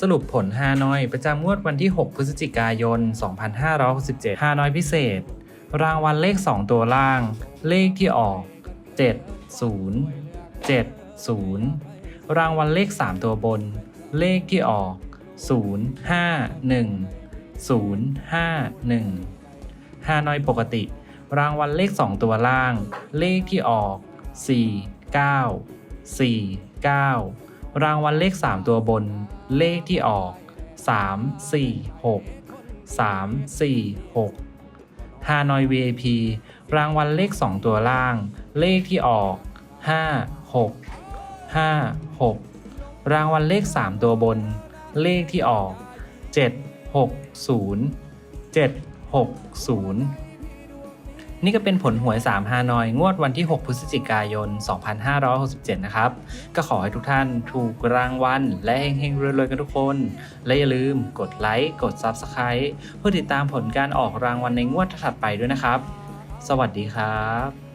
สรุปผลฮานอยประจำงวดวันที่ 6 พฤศจิกายน 2567ฮานอยพิเศษ รางวัลเลข 2 ตัวล่าง เลขที่ออก 70 70 รางวัลเลข 3 ตัวบน เลขที่ออก 051 051ฮานอยปกติ รางวัลเลข 2 ตัวล่าง เลขที่ออก 4 9 4 9 รางวัลเลข 3 ตัวบน เลขที่ออก 3 4 6 3 4 6ฮานอย VIP รางวัลเลข 2 ตัวล่าง เลขที่ออก 5 6 5 6 รางวัลเลข 3 ตัวบน เลขที่ออก 7 6 0 7 6 0 นี่ก็เป็นผลหวย 3 ฮานอย งวดวันที่ 6 พฤศจิกายน 2567 นะครับ ก็ขอให้ทุกท่านถูกรางวัล และเฮงๆรวยๆกันทุกคน และอย่าลืมกดไลค์ กด Subscribe เพื่อติดตามผลการออกรางวัลในงวดถัดไปด้วยนะครับ สวัสดีครับ